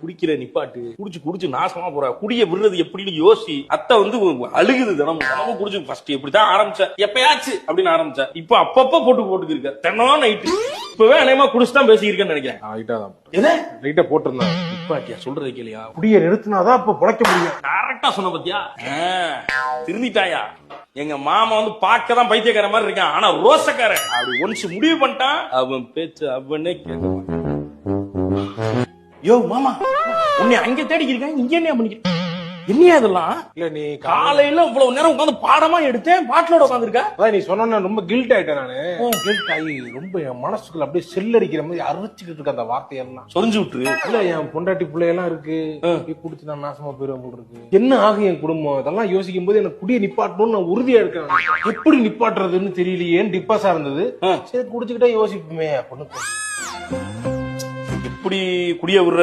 குடிக்கிற நிப்பாட்டு குடிச்சு குடிச்சு நாசமா போற. குடிய விடுறது எப்படின்னு யோசி. அத்தை வந்து அழுகுது தினமும். தினமும் குடிச்சு ஃபர்ஸ்ட் இப்படித்தான் ஆரம்பிச்ச. எப்பயாச்சு அப்படின்னு ஆரம்பிச்ச. இப்ப அப்பப்ப போட்டு போட்டுக்கு இருக்க தினம் நைட்டு இப்பவே அநேகமா குடிச்சு தான் பேசியிருக்கேன்னு நினைக்கிறேன் லைட்டா தான் என்ன? லைட்டா போட்டிருந்தேன். நிப்பாட்டியா? சொல்றது கேளியா. குடிய நிறுத்தினாதான் பொழைக்க முடியும். கரெக்டா சொன்ன பத்தியா? திருந்திட்டாயா? எங்க மாமா வந்து பார்க்க தான் பைத்தியக்கார மாதிரி இருக்கான். ஆனா ரோசக்காரன். அப்படி ஒன்ஸ் முடிவு பண்ணிட்டான் அவன் பேச்சு அவனே கேட்க. யோ மாமா உன்னை அங்க தேடி இருக்காங்க இங்க என்ன பண்ணிக்க என்னையா இதெல்லாம்? இல்ல நீ காலையில இவ்வளவு நேரம் உட்காந்து பாடமா எடுத்தேன் பாட்டிலோட உட்காந்துருக்க அதான் நீ சொன்ன ரொம்ப கில்ட் ஆயிட்டேன் நானு. கில்ட் ஆகி ரொம்ப என் மனசுக்குள்ள அப்படியே செல்லடிக்கிற மாதிரி அரைச்சுக்கிட்டு இருக்க அந்த வார்த்தையெல்லாம். சொரிஞ்சு விட்டுரு. இல்ல என் பொண்டாட்டி பிள்ளையெல்லாம் இருக்கு. குடிச்சு நான் நாசமா போயிடும் போல இருக்கு. என்ன ஆகும் என் குடும்பம்? இதெல்லாம் யோசிக்கும் போது எனக்கு குடியை நிப்பாட்டணும்னு நான் உறுதியா இருக்கேன் எப்படி நிப்பாட்டுறதுன்னு தெரியலையேன்னு டிப்பாஸா இருந்தது. சரி குடிச்சுக்கிட்டே யோசிப்போமே அப்படின்னு எப்படி குடிய விடுற